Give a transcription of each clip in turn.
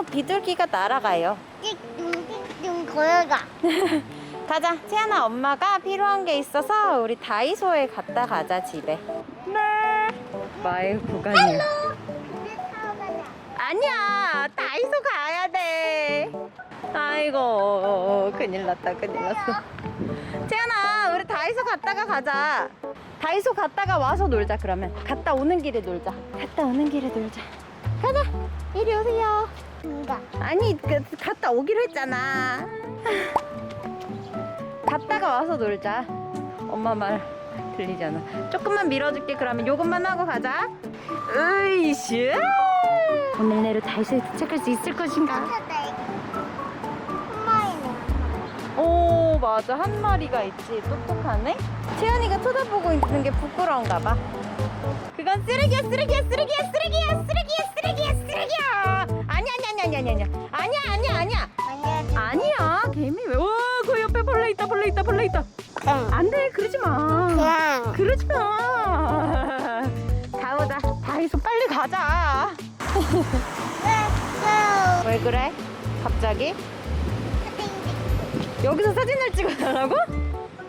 어, 비둘기가 날아가요. 띵띵띵 걸어가. 가자. 채연아 엄마가 필요한 게 있어서 우리 다이소에 갔다 가자 집에. 네. 이제 타고 가자. 아니야. 다이소 가야 돼. 아이고 큰일 났다 큰일 났어. 채연아 우리 다이소 갔다가 가자. 다이소 갔다가 와서 놀자 그러면. 갔다 오는 길에 놀자. 갔다 오는 길에 놀자. 가자. 이리 오세요. 인가. 아니 그, 갔다 오기로 했잖아. 갔다가 와서 놀자. 엄마 말 들리잖아. 조금만 밀어줄게. 그러면 요것만 하고 가자. 으이씨. 오늘 내로 다이소에 도착할 수 있을 것인가? 찾았다 이거. 한 마리네. 오 맞아. 한 마리가 있지. 똑똑하네. 채연이가 쳐다보고 있는 게 부끄러운가 봐. 그건 쓰레기야 쓰레기야 쓰레기야 쓰레기야 쓰레기야 쓰레기야 쓰레기야 아니야 아니야 아니야 아니야 아니야 아니야 아니야 아니야 개미 왜? 와그 옆에 벌레 있다 벌레 있다 벌레 있다. 안돼 그러지 마 그냥. 그러지 마 가보자 다이소 빨리 가자. 왜 그래 갑자기 여기서 사진을 찍어달라고?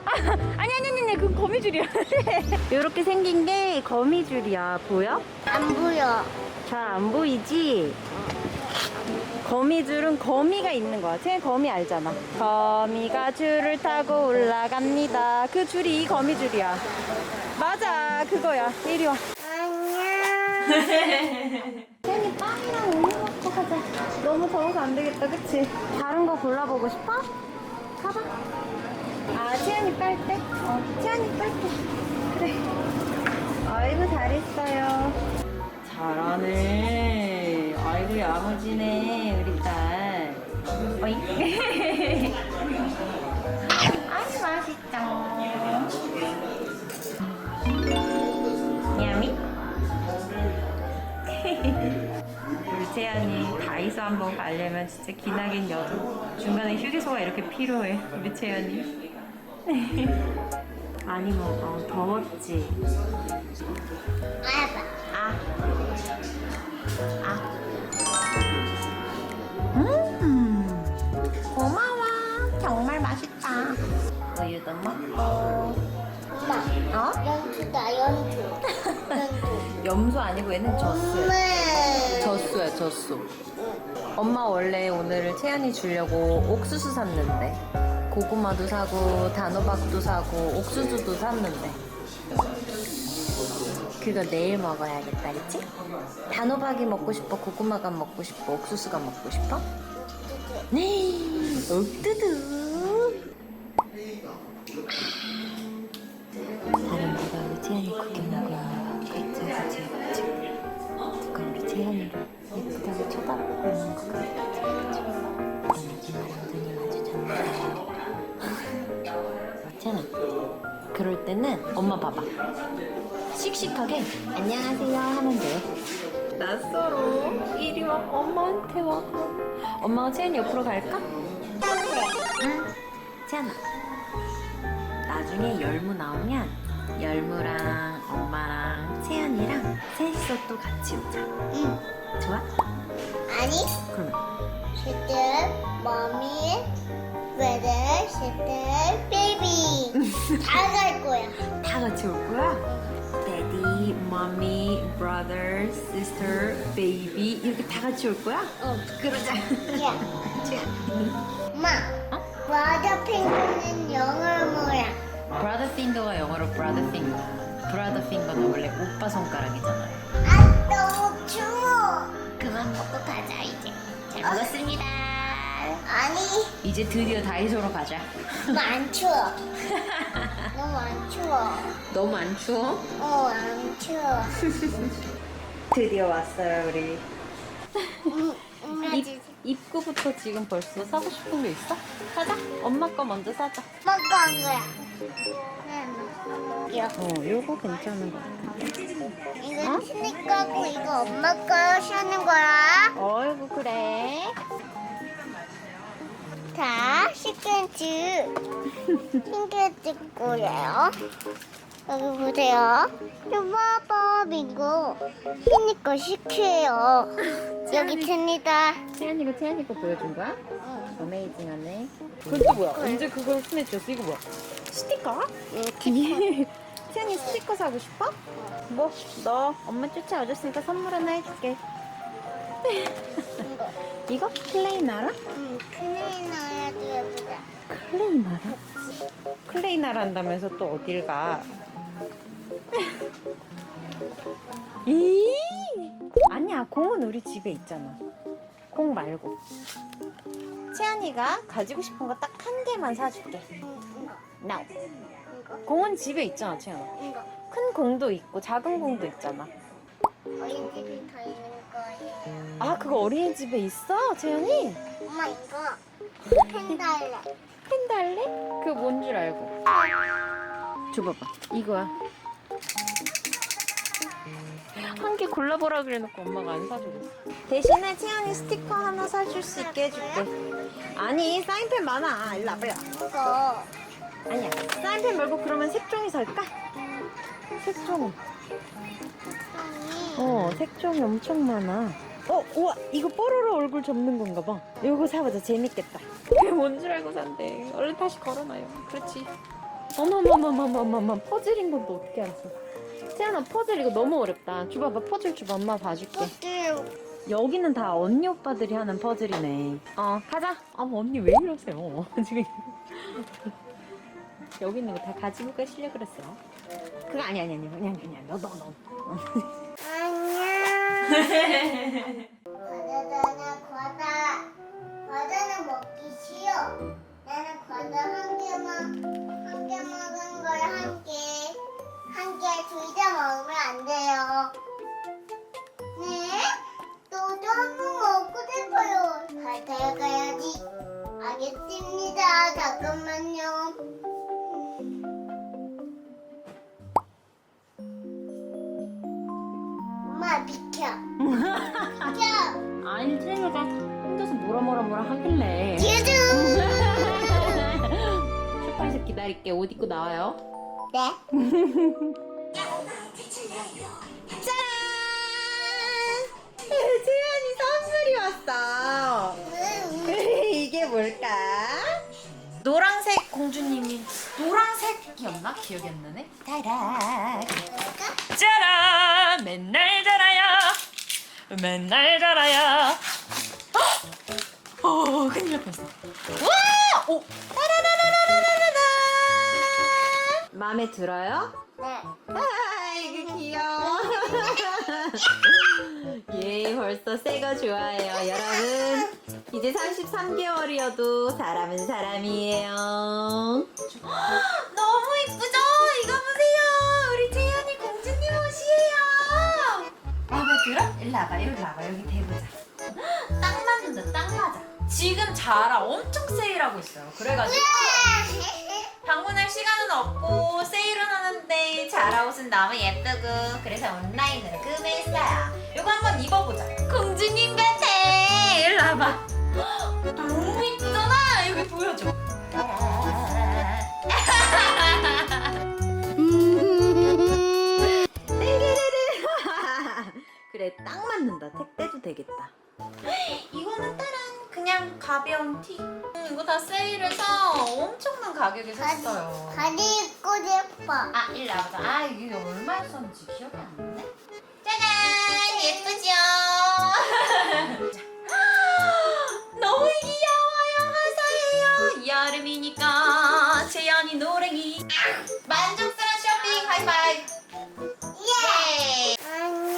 아, 아니 아니 아니 아니 그 거미줄이야 이렇게 생긴 게 거미줄이야 보여? 안 보여. 잘 안 보이지? 거미줄은 거미가 있는 거야. 쟤 거미 알잖아. 거미가 줄을 타고 올라갑니다. 그 줄이 이 거미줄이야. 맞아, 그거야. 이리 와. 안녕. 쟤이 빵이랑 우유 먹고 가자. 너무 더워서 안 되겠다, 그치? 다른 거 골라보고 싶어? 가봐. 아, 채연이 빨 때? 어, 채연이 빨 때. 그래. 아이고, 잘했어요. 잘하네. 아이고, 야무지네, 우리 딸. 어이. 아이, 맛있다. 야미? 우리 채연이 다이소 한번 가려면 진짜 기나긴 여름. 중간에 휴게소가 이렇게 필요해. 우리 채연이. 많이 먹어. 더웠지? 알바. 아. 아. 음. 고마워. 정말 맛있다. 우유도 먹고. 엄마. 어? 연주다 연주. 연주. 염소 아니고 얘는 젖소야. 젖소야, 젖소. 엄마 원래 오늘 채연이 주려고 옥수수 샀는데. 고구마도 사고, 단호박도 사고, 옥수수도 샀는데. 그거 내일 먹어야겠다, 그치? 단호박이 먹고 싶어, 고구마가 먹고 싶어, 옥수수가 먹고 싶어? 네, 옥두두. 다른 데가 우리 채연이 구경하고 그치, 그치? 누가 우리 채연이를 예쁘다고 쳐다보고 있는 것 같지, 그치? 오늘 눈이 마주쳤는데. 채연아, 그럴 때는 엄마 봐봐. 씩씩하게 안녕하세요 하면 돼. 낯설어. 이리 와. 엄마한테 와. 엄마가 채연이 옆으로 갈까? 응. 채연아. 나중에 열무 나오면 열무랑 엄마랑 채연이랑 셋이서 또 같이 오자. 응. 좋아? 아니. 그러면 시들, 머미, 브레드, 시들, 베이비. 다 갈 거야. 다 같이 올 거야? Daddy, Mommy, Brother, Sister, Baby 이렇게 다 같이 올 거야? 어. 그러자. 야. 엄마. 어? 브라더 핑크는 영어로 뭐야? Brother Finger가 영어로 Brother Finger. Brother Finger는 원래 오빠 손가락이잖아. 아 너무 추워. 그만 먹고 가자 이제. 잘 먹었습니다. 아니 이제 드디어 다이소로 가자. 너무 안 추워. 너무 안 추워. 너무 안 추워? 어 안 추워. 드디어 왔어요 우리. 음, 엄마 입, 지 입구부터 지금 벌써 사고 싶은 게 있어? 사자. 엄마 거 먼저 사자. 먹고 한 거야. 네, 이거 어, 요거 괜찮은 것 같아. 이거 거고 이거 엄마 거 씌우는 거야. 어이구 그래. 자, 10cm 핑크 거예요. 여기 보세요. 봐봐, 민고. 티니 거 시켜요. 여기 듭니다. 채연이 거 채연이 거 보여준 거야? 응. 어메이징하네. 그건 또 뭐야? 언제 그걸 스냅줬어? 이거 뭐야? 스티커? 이렇게 채연이 스티커 사고 싶어? 뭐? 너 엄마 쫓아와줬으니까 선물 하나 해줄게. 이거. 이거? 클레이 나라? 응. 큰일 나야도 예쁘다. 클레이 나라? 클레이 나라 한다면서 또 어딜 가? 이 아니야 공은 우리 집에 있잖아 공 말고 채연이가 가지고 싶은 거 딱 한 개만 사줄게 이거. 공은 집에 있잖아 채연아. 큰 공도 있고 작은 공도 있잖아 어린이집이 더 있는 거예요. 아 그거 어린이집에 있어 채연이? 엄마 이거 펜 달래. 펜 달래? 그거 뭔 줄 알고? 줘봐봐. 이거야. 한 개 골라보라 그래놓고 엄마가 안 사주고. 대신에 채연이 스티커 하나 사줄 수 있게 해줄게. 아니 사인펜 많아. 일로 와봐 이거. 아니야. 사인펜 말고 그러면 색종이 살까? 색종이. 어 색종이 엄청 많아 어 우와 이거 뽀로로 얼굴 접는 건가 봐. 이거 사보자 재밌겠다. 그게 뭔 줄 알고 산대. 얼른 다시 걸어놔요. 그렇지. 어머머머머머머머 퍼즐인 건또 어떻게 알았어? 태연아 퍼즐 이거 너무 어렵다. 줘봐봐 퍼즐 줘봐 엄마 봐줄게. 여기는 다 언니 오빠들이 하는 퍼즐이네. 어 가자. 어머 언니 왜 이러세요? 지금. 여기 있는 거 다 가지고 가시려 그랬어. 그거 아니 아니 아니 그냥 그냥 너너 너. 과자잖아 과자. 과자는 먹기 싫어. 나는 과자 한 개만 한 개 먹은 걸 한 개. 한 개 둘 다 먹으면 안 돼요. 네. 짠 채연이 선물이 왔어 이게 뭘까? 노란색 공주님이 노란색이었나? 기억이 안 나네. 짜라 맨날 자라요 맨날 자라요 어 큰일 날 뻔했어 와! 오! 따라라라라라라라 마음에 들어요? 네. 아 이거 귀여워. 예 벌써 새거 좋아해요. 여러분 이제 33개월이어도 사람은 사람이에요. 너무 이쁘죠? 이거 보세요. 우리 채연이 공주님 옷이에요. 마음에 들어? 일로 와봐 일로 와봐. 여기 대보자. 딱 맞는다 딱 맞아. 지금 자라 엄청 세일하고 있어요. 그래가지고 방문할 시간은 없고 세일은 하는데 자라 옷은 너무 예쁘고 그래서 온라인으로 구매했어요. 이거 한번 입어보자. 공주님 같아. 일로 와봐. 너무 이쁘잖아. 여기 보여줘. 그래 딱 맞는다. 택배도 되겠다. 이거는 다른 그냥 가벼운 티. 음, 이거 다 세일해서 엄청난 가격에 샀어요. 바지 입고 싶어. 아, 일로 와보자. 아, 이게 얼마였었는지 기억이 안 나네. 짜잔! 예쁘죠? 자. 너무 귀여워요, 화사해요. 여름이니까 재현이 노랭이. 만족스러운 쇼핑 하이파이브. 예! 안녕.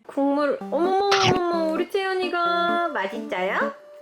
국물, 어머머머머, 우리 채연이가 맛있어요?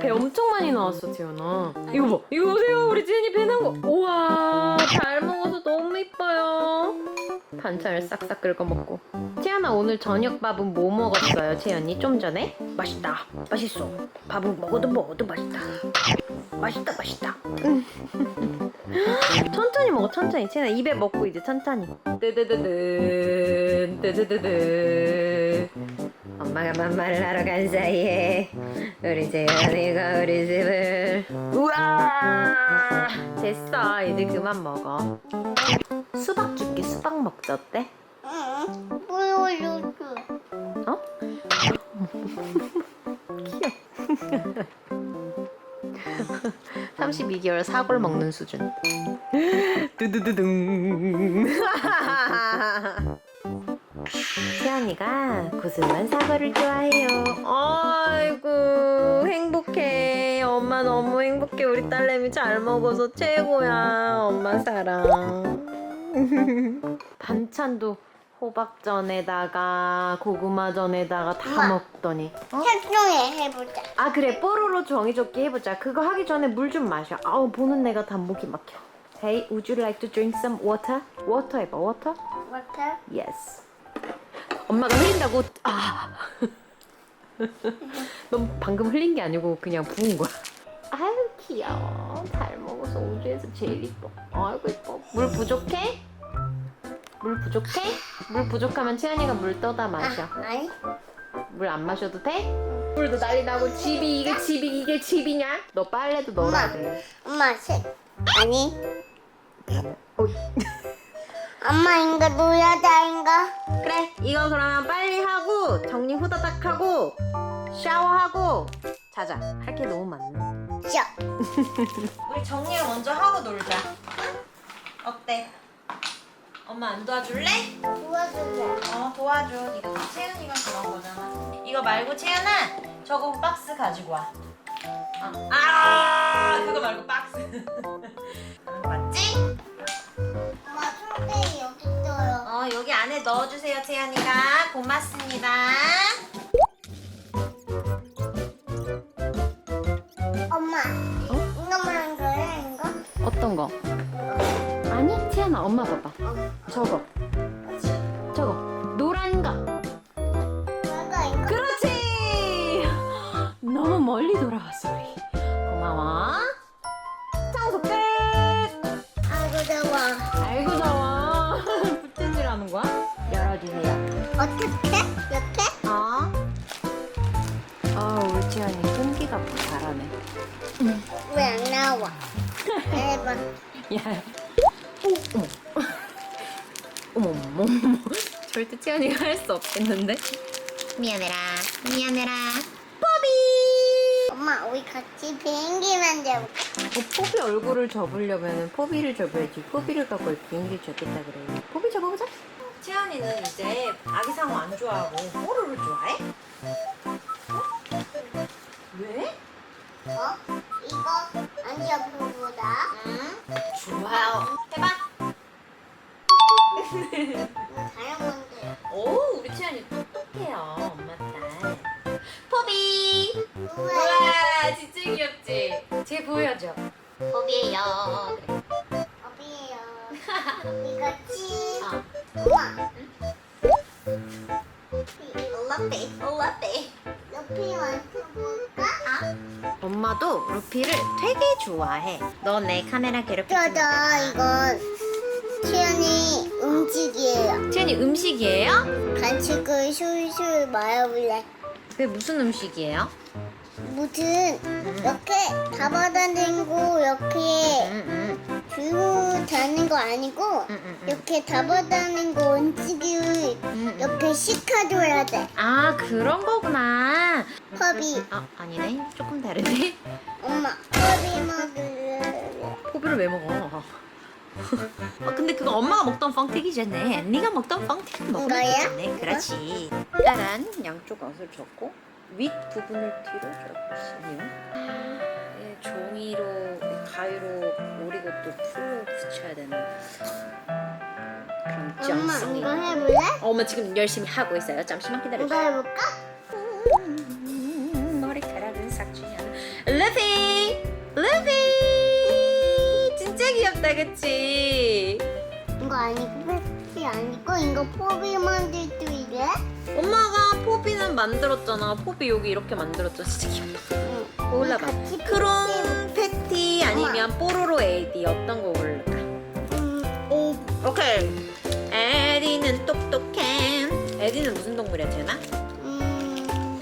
배 엄청 많이 나왔어, 재현아. 이거 봐, 이거 보세요, 우리 재현이 배 나온 거. 우와, 잘 먹어서 너무 이뻐요. 반찬을 싹싹 긁어 먹고. 채연아, 오늘 저녁 밥은 뭐 먹었어요, 채연이? 좀 전에? 맛있다, 맛있어. 밥은 먹어도 먹어도 맛있다. 맛있다, 맛있다. 음. 천천히 먹어, 천천히. 채연아, 입에 먹고 이제 천천히. 뜨드드드, 뜨드드드. 엄마가 맘마를 하러 간 사이에 우리 재현이 가 우리 집을 우와 됐어 이제 그만 먹어 수박 줄게 수박 먹자 어때? 응. 어? 귀여워. 32개월 사골 먹는 수준. 두두두둥. 태연이가 고소한 사과를 좋아해요. 아이고 행복해. 엄마 너무 행복해. 우리 딸내미 잘 먹어서 최고야. 엄마 사랑. 반찬도 호박전에다가 고구마전에다가 다 엄마. 먹더니. 어? 협동해 해보자. 아 그래 뽀로로 종이접기 해보자. 그거 하기 전에 물 좀 마셔. 아우 보는 내가 다 목이 막혀. Hey, would you like to drink some water? Water 해봐. Water? 워터. Yes. 엄마가 흘린다고 아. 넌 방금 흘린 게 아니고 그냥 부은 거야. 아유 귀여워. 잘 먹어서 우주에서 제일 이뻐. 아이고 이뻐. 물 부족해? 물 부족해? 물 부족하면 채연이가 물 떠다 마셔. 아, 아니. 물 안 마셔도 돼? 물도 난리 나고 집이 이게 집이 이게 집이냐? 너 빨래도 넣어야 엄마. 돼. 엄마 색. 아니. 어이. 엄마 인가 노야자인가? 그래 이거 그러면 빨리 하고 정리 후다닥 하고 샤워하고 자자 할 게 너무 많네 자. 우리 정리를 먼저 하고 놀자 어때? 엄마 안 도와줄래? 도와줄래. 어 도와줘 이거 채은이가 그런 거잖아 이거 말고 채은아 저거 박스 가지고 와 어. 아 그거 말고 박스 어 여기 안에 넣어주세요 채연이가 고맙습니다 엄마. 이거만 한 거야 이거? 어떤 거? 아니 채연아 엄마 봐봐 저거 저거 노란 거 이거 이거. 그렇지 너무 멀리 돌아왔어 우리 고마워 어떻게? 이렇게? 어? 아 우리 채연이 끈기가 잘하네 왜 안 나와? 해봐. 야 어머 어머 어머 어머 절대 채연이가 할 수 없겠는데 미안해라 미안해라 포비 엄마 우리 같이 비행기 만들어. 어, 포비 얼굴을 접으려면 포비를 접어야지 포비를 갖고 비행기 접겠다 그래 포비 접어보자 채연이는 이제 아기 상어 안 좋아하고 뽀로를 좋아해? 어? 왜? 어? 이거 안지어보다 응 좋아요 해봐 이거 다이아몬드. 오 우리 채연이 똑똑해요 엄마 딸 포비 우와. 우와 진짜 귀엽지? 쟤 보여줘 포비예요 그래. 어비예요. 이거 치. 올라페 올라페 옆에 만져볼까? 엄마도 루피를 되게 좋아해 너내 카메라 괴롭히지 짜자 이건 태연이 음식이에요. 채연이 음식이에요? 간식을 술술 마여볼래. 그게 무슨 음식이에요? 무슨 이렇게 잡아다니고 이렇게 응응 들고 다니는 거 아니고 응, 응. 이렇게 잡아다니는 거 음식을 응. 이렇게 식혀줘야 돼. 아 그런 거구나 허비. 아 아니네 조금 다르네 엄마 허비 먹을래. 포비를 왜 먹어? 아 근데 그거 엄마가 먹던 뻥튀기잖아. 네가 먹던 뻥튀기 먹으면 이거야? 되잖아. 그렇지. 일단 양쪽 옷을 접고 윗 부분을 뒤로 접으시면 예, 종이로 가위로 오리고또 풀로 붙여야 되는 그런 엄마. 이거 해볼래? 엄마 지금 열심히 하고 있어요. 잠시만 이거 기다려주세요. 해볼까? 음, 머리카락은 삭주냐 루피 루피 진짜 귀엽다 그치 이거 아니고 이 아니고 이거 포비 만들 수 이래? 엄마가 포비는 만들었잖아 포비 여기 이렇게 만들었잖아 진짜 귀엽다 응. 같이 크롬 패티 아니면 뽀로로 에디 어떤 거 고를까 음, 이 오케이 에디는 똑똑해 에디는 무슨 동물이야 쟤나? 음,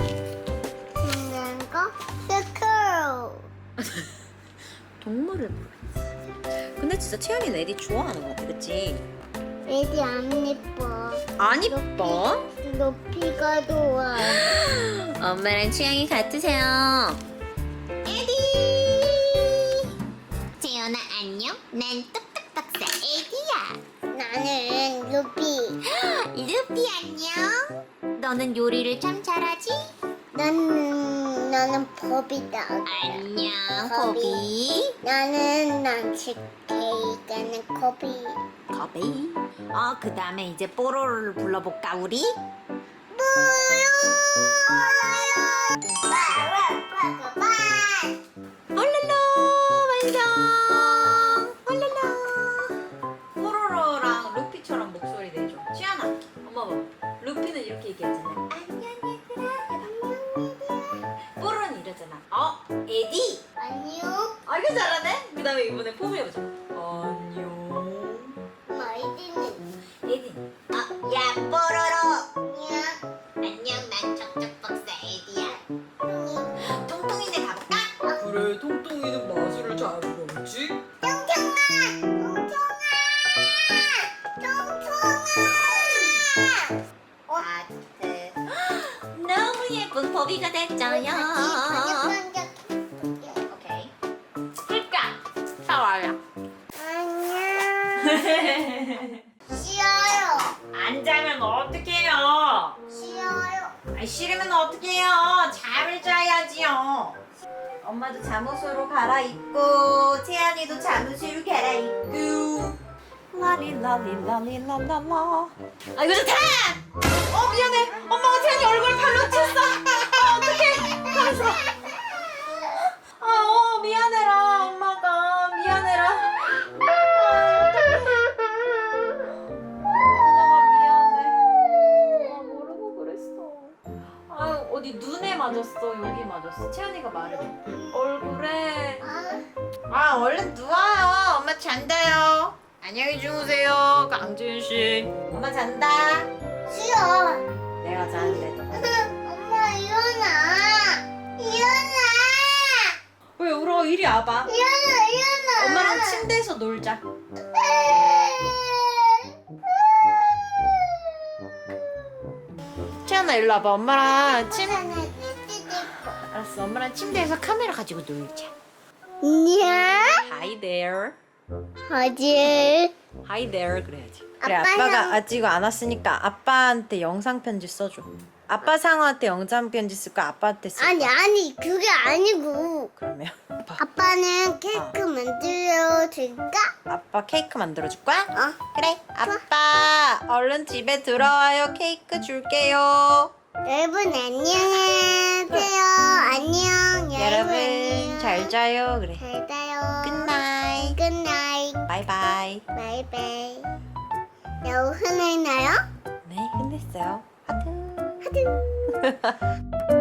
있는 거? 스크롤. 동물을 모르겠어 근데 진짜 채연이는 에디 좋아하는 것 같아 그치? 애기 안 예뻐. 안 이뻐? 높이가 좋아. 엄마랑 취향이 같으세요. 난 똑똑박사 에디야 나는 루피. 루피 안녕 너는 요리를 참 잘하지? 나는 나는 법이다. 안녕. 거비 나는 난치케 나는 거비. 거비 어 그 다음에 이제 뽀로로를 불러볼까 우리? 얼랄 버비가 됐죠요 반짝반짝. 오케이 그러니까 따라와요. 안녕. 싫어요. 안 자면 어떡해요? 싫어요. 아, 싫으면 어떡해요? 잠을 자야지요. 엄마도 잠옷으로 갈아입고 채연이도 잠옷으로 갈아입고 라리라리라리라라라 아 이거 좋다! 어 미안해 엄마가 채연이 얼굴 발로 쳤어 맞았어 채연이가 말해줘 얼굴에. 아, 아 얼른 누워요. 엄마 잔다요. 안녕히 주무세요. 강지은 씨. 엄마 잔다. 싫어. 내가 자는데도 엄마 일어나. 일어나. 왜 울어? 이리 와봐. 일어나 일어나. 엄마랑 침대에서 놀자. 채연아 일로 와봐. 엄마랑 침 알았어. 엄마랑 침대에서 카메라 가지고 놀자. 냐? Hi there. 어지. Hi there. 그래야지. 그래 아빠랑- 아빠가 아직 안 왔으니까 아빠한테 영상 편지 써줘. 아빠 상어한테 영상 편지 쓸까 아빠한테 쓸까 아니 아니 그게 아니고. 그러면 아빠, 아빠는 케이크 만들어 줄까? 아빠 케이크 만들어 줄 거야? 어. 그래 아빠. 얼른 집에 들어와요. 케이크 줄게요. 여러분 안녕 하세요. 안녕. 여러분. 잘 자요 그래 잘 자요. 굿나잇 굿나잇. 바이바이 바이바이. 여우 흔했나요? 네 끝냈어요 하트 하트.